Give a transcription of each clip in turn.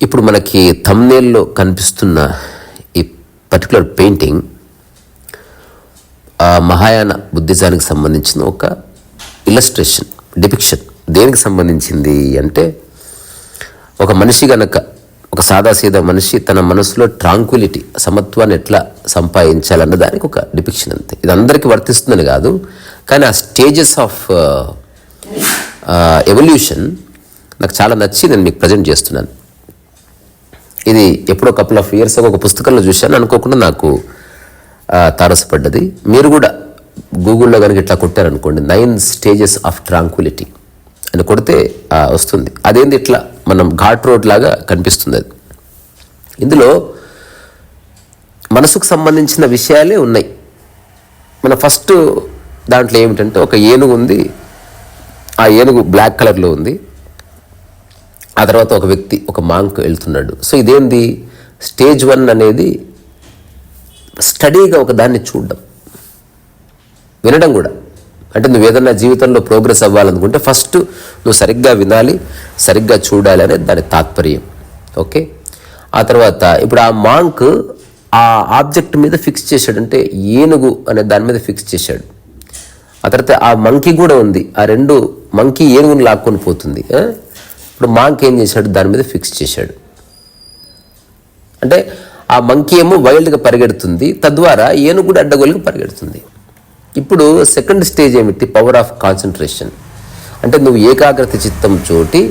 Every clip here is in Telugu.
ఇప్పుడు మనకి తమ్నేల్లో కనిపిస్తున్న ఈ పర్టికులర్ పెయింటింగ్ ఆ మహాయాన బుద్ధిజానికి సంబంధించిన ఒక ఇలస్ట్రేషన్ డిపిక్షన్ దేనికి సంబంధించింది అంటే ఒక మనిషి గనక ఒక సాదాసీదా మనిషి తన మనసులో ట్రాంక్విలిటీ సమత్వాన్ని ఎట్లా సంపాదించాలన్న దానికి ఒక డిపిక్షన్ అంతే. ఇది అందరికీ వర్తిస్తుందని కాదు కానీ ఆ స్టేజెస్ ఆఫ్ ఎవల్యూషన్ నాకు చాలా నచ్చి నేను మీకు ప్రజెంట్ చేస్తున్నాను. ఇది ఎప్పుడో కపుల్ ఆఫ్ ఇయర్స్ ఒక పుస్తకంలో చూశాను అనుకోకుండా నాకు తారసపడ్డది. మీరు కూడా గూగుల్లో కనుక ఇట్లా కొట్టారనుకోండి నైన్ స్టేజెస్ ఆఫ్ ట్రాంక్విలిటీ అని కొడితే వస్తుంది. అదేంది ఇట్లా? మనం ఘాట్ రోడ్ లాగా కనిపిస్తుంది అది. ఇందులో మనసుకు సంబంధించిన విషయాలే ఉన్నాయి. మన ఫస్ట్ దాంట్లో ఏమిటంటే ఒక ఏనుగు ఉంది. ఆ ఏనుగు బ్లాక్ కలర్లో ఉంది. ఆ తర్వాత ఒక వ్యక్తి ఒక మాంక్ వెళ్తున్నాడు. సో ఇదేంది? స్టేజ్ వన్ అనేది స్టడీగా ఒక దాన్ని చూడడం. వినడం కూడా. అంటే నువ్వు ఏదన్నా జీవితంలో ప్రోగ్రెస్ అవ్వాలనుకుంటే ఫస్ట్ నువ్వు సరిగ్గా వినాలి సరిగ్గా చూడాలి అనేది దాని తాత్పర్యం. ఓకే? ఆ తర్వాత ఇప్పుడు ఆ మాంక్ ఆ ఆబ్జెక్ట్ మీద ఫిక్స్ చేశాడు అంటే ఏనుగు అనే దాని మీద ఫిక్స్ చేశాడు. ఆ తర్వాత ఆ మంకీ కూడా ఉంది. ఆ రెండు మంకీ ఏనుగుని లాక్కొని పోతుంది. ఇప్పుడు మాంక్ ఏం చేశాడు? దాని మీద ఫిక్స్ చేశాడు. అంటే ఆ మంకీ ఏమో వైల్డ్గా పరిగెడుతుంది. తద్వారా ఏనుగు కూడా అడ్డగోలుగా పరిగెడుతుంది. ఇప్పుడు సెకండ్ స్టేజ్ ఏమిటి? పవర్ ఆఫ్ కాన్సన్ట్రేషన్ అంటే నువ్వు ఏకాగ్రత చిత్తం చోటి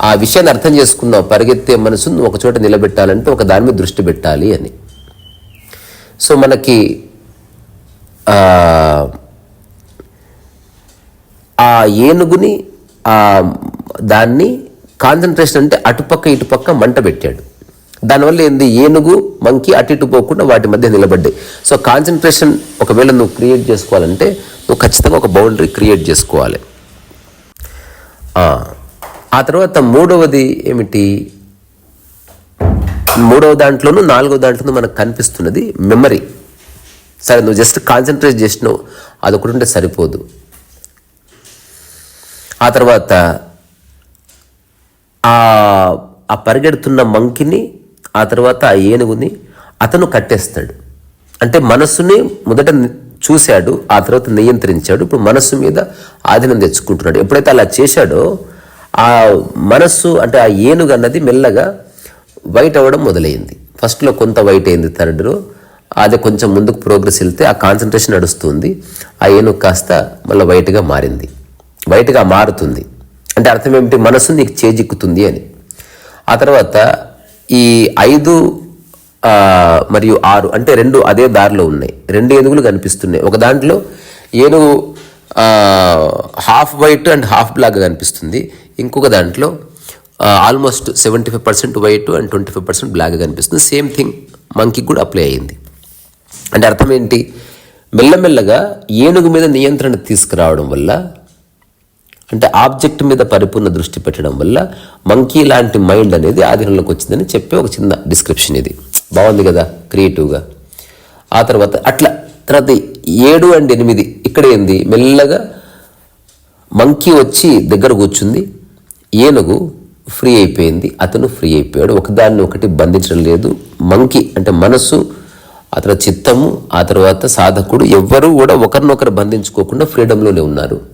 ఆ విషయాన్ని అర్థం చేసుకున్నావు పరిగెత్తే మనసును నువ్వు ఒక చోట నిలబెట్టాలంటే ఒక దాని మీద దృష్టి పెట్టాలి అని. సో మనకి ఆ, ఏనుగుని దాన్ని కాన్సన్ట్రేషన్ అంటే అటుపక్క ఇటుపక్క మంట పెట్టాడు. దానివల్ల ఏంది? ఏనుగు మంకి అటు ఇటు పోకుండా వాటి మధ్య నిలబడ్డాయి. సో కాన్సన్ట్రేషన్ ఒకవేళ నువ్వు క్రియేట్ చేసుకోవాలంటే నువ్వు ఖచ్చితంగా ఒక బౌండరీ క్రియేట్ చేసుకోవాలి. ఆ, తర్వాత మూడవది ఏమిటి? మూడవ దాంట్లోనూ నాలుగవ దాంట్లోనూ మనకు కనిపిస్తున్నది మెమరీ సరే నువ్వు జస్ట్ కాన్సన్ట్రేట్ చేసినావు అదొకటి ఉంటే సరిపోదు. ఆ తర్వాత ఆ ఆ పరిగెడుతున్న మంకిని ఆ తర్వాత ఆ ఏనుగుని అతను కట్టేస్తాడు. అంటే మనస్సుని మొదట చూశాడు ఆ తర్వాత నియంత్రించాడు ఇప్పుడు మనస్సు మీద ఆధీనం తెచ్చుకుంటున్నాడు. ఎప్పుడైతే అలా చేశాడో ఆ మనస్సు అంటే ఆ ఏనుగు అన్నది మెల్లగా వైట్ అవ్వడం మొదలైంది. ఫస్ట్లో కొంత వైట్ అయింది థర్డ్లో అది కొంచెం ముందుకు ప్రోగ్రెస్ వెళ్తే ఆ కాన్సన్ట్రేషన్ నడుస్తుంది ఆ ఏనుగు కాస్త మళ్ళీ వైట్గా మారింది. వైట్గా మారుతుంది. అంటే అర్థం ఏమిటి? మనసు నీకు చేజిక్కుతుంది అని. ఆ తర్వాత ఈ ఐదు మరియు ఆరు అంటే రెండు అదే దారిలో ఉన్నాయి. రెండు ఏనుగులు కనిపిస్తున్నాయి. ఒక దాంట్లో ఏనుగు half white and half black కనిపిస్తుంది. ఇంకొక దాంట్లో almost seventy five percent white and twenty five percent black కనిపిస్తుంది. సేమ్ థింగ్ మంకి కూడా అప్లై అయింది అంటే అర్థం ఏంటి? మెల్లమెల్లగా ఏనుగు మీద నియంత్రణ తీసుకురావడం వల్ల అంటే ఆబ్జెక్ట్ మీద పరిపూర్ణ దృష్టి పెట్టడం వల్ల మంకీ లాంటి మైండ్ అనేది ఆధీనంలోకి వచ్చిందని చెప్పే ఒక చిన్న డిస్క్రిప్షన్ ఇది. బాగుంది కదా? క్రియేటివ్గా. ఆ తర్వాత అట్లా తర్వాత ఏడు అండ్ ఎనిమిది ఇక్కడ ఏంది? మెల్లగా మంకీ వచ్చి దగ్గర కూర్చుంది. ఏనుగు ఫ్రీ అయిపోయింది. అతను ఫ్రీ అయిపోయాడు. ఒకదాన్ని ఒకటి బంధించడం లేదు. మంకీ అంటే మనసు ఆ తర్వాత చిత్తము ఆ తర్వాత సాధకుడు ఎవ్వరూ కూడా ఒకరినొకరు బంధించుకోకుండా ఫ్రీడంలోనే ఉన్నారు.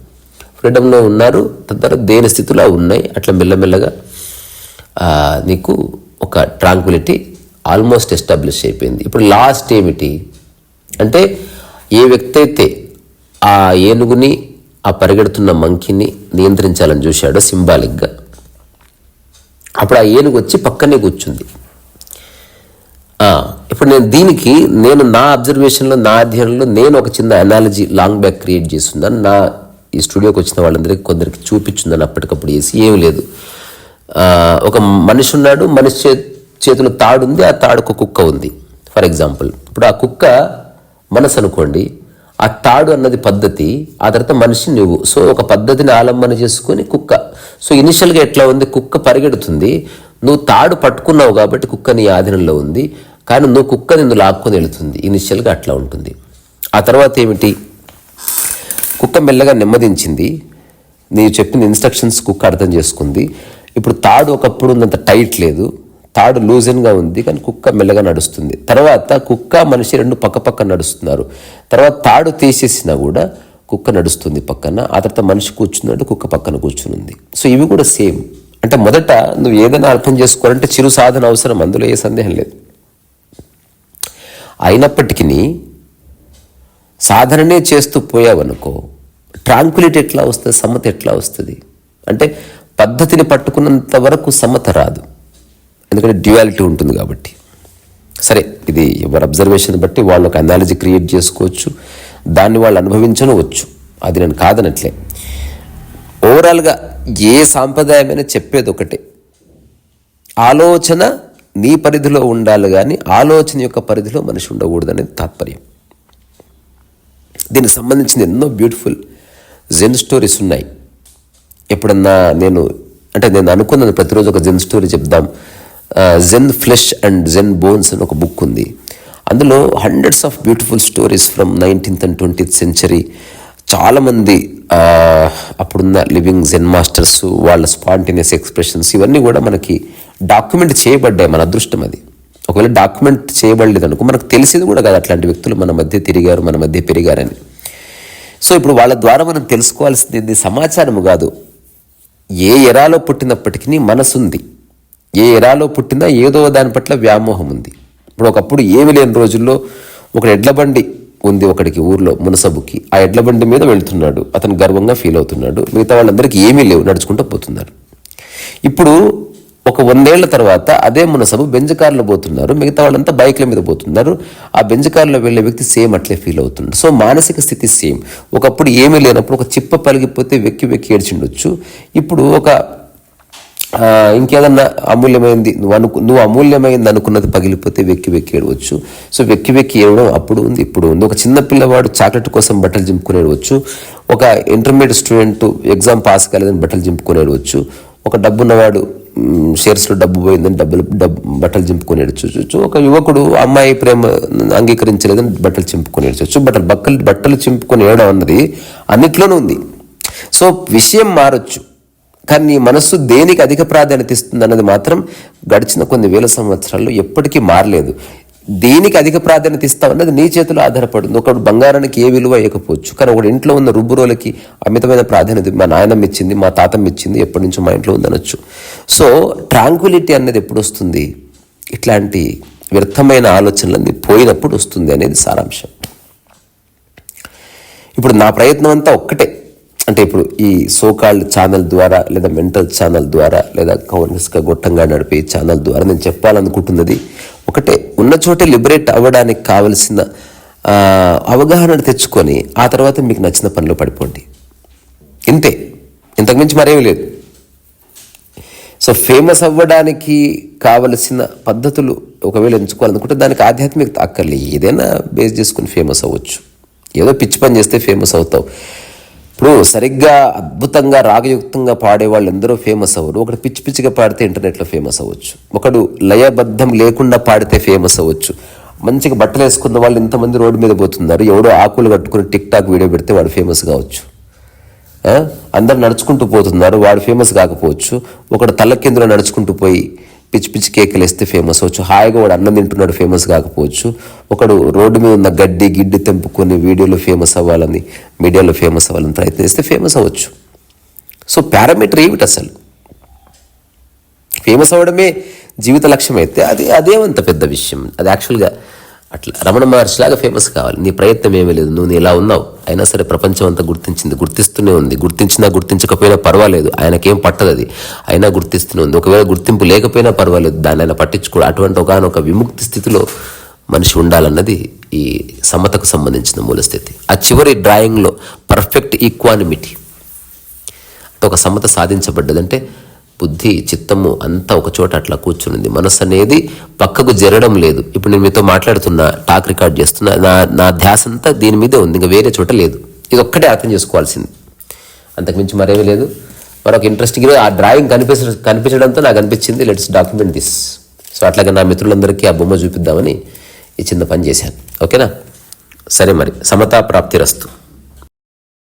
ఫ్రీడమ్లో ఉన్నారు. తద్వారా దేని స్థితిలో ఉన్నాయి? అట్లా మెల్లమెల్లగా నీకు ఒక ట్రాంక్విలిటీ ఆల్మోస్ట్ ఎస్టాబ్లిష్ అయిపోయింది. ఇప్పుడు లాస్ట్ ఏమిటి? అంటే ఏ వ్యక్తి అయితే ఆ ఏనుగుని ఆ పరిగెడుతున్న మంకిని నియంత్రించాలని చూశాడో సింబాలిక్గా అప్పుడు ఆ ఏనుగు వచ్చి పక్కనే కూర్చుంది. ఇప్పుడు నేను దీనికి నేను నా అబ్జర్వేషన్లో నా అధ్యయనంలో నేను ఒక చిన్న అనాలజీ లాంగ్ బ్యాక్ క్రియేట్ చేస్తున్నాను. నా ఈ స్టూడియోకి వచ్చిన వాళ్ళందరికీ కొందరికి చూపించుందని అప్పటికప్పుడు చేసి ఏం లేదు. ఒక మనిషి ఉన్నాడు మనిషి చే చేతిలో తాడు ఉంది ఆ తాడుకు కుక్క ఉంది. ఫర్ ఎగ్జాంపుల్ ఇప్పుడు ఆ కుక్క మనసు అనుకోండి ఆ తాడు అన్నది పద్ధతి ఆ తర్వాత మనిషి నువ్వు. సో ఒక పద్ధతిని ఆలంబన చేసుకొని కుక్క. సో ఇనిషియల్గా ఎట్లా ఉంది? కుక్క పరిగెడుతుంది. నువ్వు తాడు పట్టుకున్నావు కాబట్టి కుక్క నీ ఆధీనంలో ఉంది. కానీ నువ్వు కుక్క నిన్ను లాక్కొని వెళుతుంది. ఇనిషియల్గా అట్లా ఉంటుంది. ఆ తర్వాత ఏమిటి? కుక్క మెల్లగా నెమ్మదించింది. నేను చెప్పిన ఇన్స్ట్రక్షన్స్ కుక్క అర్థం చేసుకుంది. ఇప్పుడు తాడు ఒకప్పుడు ఉన్నంత టైట్ లేదు. తాడు లూజన్గా ఉంది కానీ కుక్క మెల్లగా నడుస్తుంది. తర్వాత కుక్క మనిషి రెండు పక్క పక్క నడుస్తున్నారు. తర్వాత తాడు తీసేసినా కూడా కుక్క నడుస్తుంది పక్కన. ఆ తర్వాత మనిషి కూర్చున్నాడు కుక్క పక్కన కూర్చునుంది. సో ఇవి కూడా సేమ్. అంటే మొదట నువ్వు ఏదైనా అర్థం చేసుకోవాలంటే చిరు సాధన అవసరం అందులో ఏ సందేహం లేదు. అయినప్పటికీ సాధననే చేస్తూ పోయావనుకో ట్రాంక్విలిటీ ఎట్లా వస్తుంది సమత ఎట్లా వస్తుంది? అంటే పద్ధతిని పట్టుకున్నంత వరకు సమత రాదు. ఎందుకంటే డ్యువాలిటీ ఉంటుంది కాబట్టి. సరే ఇది ఎవరి అబ్జర్వేషన్ బట్టి వాళ్ళు ఒక అనాలజీ క్రియేట్ చేసుకోవచ్చు. దాన్ని వాళ్ళు అనుభవించనవచ్చు. అది నేను కాదనట్లే. ఓవరాల్గా ఏ సాంప్రదాయమైనా చెప్పేది ఒకటే. ఆలోచన నీ పరిధిలో ఉండాలి కానీ ఆలోచన యొక్క పరిధిలో మనిషి ఉండకూడదు అనేది తాత్పర్యం. దీనికి సంబంధించిన ఎన్నో బ్యూటిఫుల్ జెన్ స్టోరీస్ ఉన్నాయి. ఎప్పుడన్నా నేను అంటే నేను అనుకున్నాను ప్రతిరోజు ఒక జెన్ స్టోరీ చెప్దాం. Zen flesh and Zen bones అని ఒక బుక్ ఉంది. అందులో hundreds of beautiful stories from nineteenth and twentieth century చాలామంది అప్పుడున్న లివింగ్ జెన్ మాస్టర్స్ వాళ్ళ స్పాంటేనియస్ ఎక్స్ప్రెషన్స్ ఇవన్నీ కూడా మనకి డాక్యుమెంట్ చేయబడ్డాయి మన అదృష్టం అది. ఒకవేళ డాక్యుమెంట్ చేయబడలేదు అనుకో మనకు తెలిసేది కూడా కాదు అట్లాంటి వ్యక్తులు మన మధ్య తిరిగారు మన మధ్య పెరిగారని. సో ఇప్పుడు వాళ్ళ ద్వారా మనం తెలుసుకోవాల్సింది సమాచారము కాదు. ఏ ఎరాలో పుట్టినప్పటికీ మనసుంది. ఏ ఎరాలో పుట్టినా ఏదో దాని పట్ల వ్యామోహం ఉంది ఇప్పుడు ఒకప్పుడు ఏమి లేని రోజుల్లో ఒక ఎడ్ల బండి ఉంది ఒకడికి ఊర్లో మునసబుకి. ఆ ఎడ్ల బండి మీద వెళ్తున్నాడు. అతను గర్వంగా ఫీల్ అవుతున్నాడు. మిగతా వాళ్ళందరికీ ఏమీ లేవు. నడుచుకుంటూ పోతున్నారు ఇప్పుడు ఒక వందేళ్ళ తర్వాత అదే మునసబు బెంజ్ కార్లో పోతున్నారు. మిగతా వాళ్ళంతా బైక్ల మీద పోతున్నారు. ఆ బెంజ్ కార్లో వెళ్ళే వ్యక్తి సేమ్ అట్లే ఫీల్ అవుతుంది సో మానసిక స్థితి సేమ్. ఒకప్పుడు ఏమీ లేనప్పుడు ఒక చిప్ప పలిగిపోతే వెక్కి వెక్కి ఏడ్చిండొచ్చు. ఇప్పుడు ఒక ఇంకేదన్నా అమూల్యమైంది నువ్వు అనుకు నువ్వు అమూల్యమైంది అనుకున్నది పగిలిపోతే వెక్కి వెక్కి ఏడవచ్చు. సో వెక్కి వెక్కి ఏడవడం అప్పుడు ఉంది ఇప్పుడు ఉంది. ఒక చిన్న పిల్లవాడు చాక్లెట్ కోసం బట్టలు చింపుకునేడవచ్చు ఒక ఇంటర్మీడియట్ స్టూడెంట్ ఎగ్జామ్ పాస్ కాలేదని బట్టలు చింపుకునేడవచ్చు ఒక డబ్బున్నవాడు షేర్స్లో డబ్బు పోయిందని డబ్బులు డబ్బు బట్టలు చింపుకొని ఏడ్చొచ్చు. ఒక యువకుడు అమ్మాయి ప్రేమ అంగీకరించలేదని బట్టలు చింపుకొని ఏడ్చొచ్చు. బట్టలు బట్టలు బట్టలు చింపుకొని ఏడడం అన్నది అన్నిట్లోనూ ఉంది. సో విషయం మారొచ్చు. కానీ నీ మనస్సు దేనికి అధిక ప్రాధాన్యత ఇస్తుంది అన్నది మాత్రం గడిచిన కొన్ని వేల సంవత్సరాల్లో ఎప్పటికీ మారలేదు. దేనికి అధిక ప్రాధాన్యత ఇస్తావు అన్నది నీ చేతిలో ఆధారపడింది ఒకడు బంగారానికి ఏ విలువ ఇవ్వకపోవచ్చు కానీ ఒకడు ఇంట్లో ఉన్న రుబ్బురోలకి అమితమైన ప్రాధాన్యత మా నాయనమ్మ ఇచ్చింది మా తాతమ్మ ఇచ్చింది ఎప్పటి నుంచో మా ఇంట్లో ఉందనొచ్చు. సో ట్రాంక్విలిటీ అనేది ఎప్పుడు వస్తుంది? ఇట్లాంటి వ్యర్థమైన ఆలోచనలన్నీ పోయినప్పుడు వస్తుంది అనేది సారాంశం. ఇప్పుడు నా ప్రయత్నం అంతా ఒక్కటే. అంటే ఇప్పుడు ఈ సోకాల్డ్ ఛానల్ ద్వారా లేదా మెంటల్ ఛానల్ ద్వారా లేదా కౌన్స్గా గొట్టంగా నడిపే ఛానల్ ద్వారా నేను చెప్పాలనుకుంటున్నది ఒకటే ఉన్న చోటే లిబరేట్ అవ్వడానికి కావలసిన అవగాహన తెచ్చుకొని ఆ తర్వాత మీకు నచ్చిన పనిలో పడిపోండి. ఇంతే. ఇంతకుమించి మరేమీ లేదు. సో ఫేమస్ అవ్వడానికి కావలసిన పద్ధతులు ఒకవేళ ఎంచుకోవాలనుకుంటే దానికి ఆధ్యాత్మికత అక్కర్లే ఏదైనా బేస్ చేసుకుని ఫేమస్ అవ్వచ్చు. ఏదో పిచ్చి పని చేస్తే ఫేమస్ అవుతావు. ఇప్పుడు సరిగ్గా అద్భుతంగా రాగయుక్తంగా పాడే వాళ్ళు ఎందరో ఫేమస్ అవ్వరు. ఒకడు పిచ్చి పిచ్చిగా పాడితే ఇంటర్నెట్లో ఫేమస్ అవ్వచ్చు. ఒకడు లయబద్ధం లేకుండా పాడితే ఫేమస్ అవ్వచ్చు. మంచిగా బట్టలు వేసుకున్న వాళ్ళు ఇంతమంది రోడ్డు మీద పోతున్నారు. ఎవడో ఆకులు కట్టుకుని టిక్ టాక్ వీడియో పెడితే వాడు ఫేమస్ కావచ్చు. అందరు నడుచుకుంటూ పోతున్నారు. వాడు ఫేమస్ కాకపోవచ్చు. ఒకడు తల కిందలో నడుచుకుంటూ పోయి పిచ్చి పిచ్చి కేకులు వేస్తే ఫేమస్ అవచ్చు హాయిగా వాడు అన్నం తింటున్నాడు ఫేమస్ కాకపోవచ్చు. ఒకడు రోడ్డు మీద ఉన్న గడ్డి గిడ్డి తెంపుకొని వీడియోలో ఫేమస్ అవ్వాలని మీడియాలో ఫేమస్ అవ్వాలని ప్రయత్నిస్తే ఫేమస్ అవ్వచ్చు. సో పారామీటర్ ఏమిటి అసలు? ఫేమస్ అవ్వడమే జీవిత లక్ష్యం అయితే అది అదేమంత పెద్ద విషయం. అది యాక్చువల్గా అట్లా రమణ మహర్షిలాగా ఫేమస్ కావాలి. నీ ప్రయత్నం ఏమీ లేదు. నువ్వు ఇలా ఉన్నావు? అయినా సరే ప్రపంచం అంతా గుర్తించింది గుర్తిస్తూనే ఉంది. గుర్తించినా గుర్తించకపోయినా పర్వాలేదు. ఆయనకేం పట్టదు అది. అయినా గుర్తిస్తూనే ఉంది. ఒకవేళ గుర్తింపు లేకపోయినా పర్వాలేదు. దాన్ని ఆయన పట్టించుకోడు అటువంటి ఒకనొక విముక్తి స్థితిలో మనిషి ఉండాలన్నది ఈ సమతకు సంబంధించిన మూలస్థితి ఆ చివరి డ్రాయింగ్లో పర్ఫెక్ట్ ఈక్వానిమిటీ ఒక సమత సాధించబడ్డదంటే బుద్ధి చిత్తము అంతా ఒక చోట అట్లా కూర్చునింది. మనసు అనేది పక్కకు జరగడం లేదు. ఇప్పుడు నేను మీతో మాట్లాడుతున్నా టాక్ రికార్డ్ చేస్తున్నా నా నా ధ్యాస అంతా దీని మీదే ఉంది. ఇంకా వేరే చోట లేదు. ఇది ఒక్కటే అర్థం చేసుకోవాల్సింది. అంతకుమించి మరేమీ లేదు. మరొక ఇంట్రెస్టింగ్ ఆ డ్రాయింగ్ కనిపించ కనిపించడంతో నాకు అనిపించింది లెట్స్ డాక్యుమెంట్ దిస్ సో అట్లాగే నా మిత్రులందరికీ ఆ బొమ్మ చూపిద్దామని ఈ చిన్న పని చేశాను. ఓకేనా? సరే మరి. సమతా ప్రాప్తిరస్తు.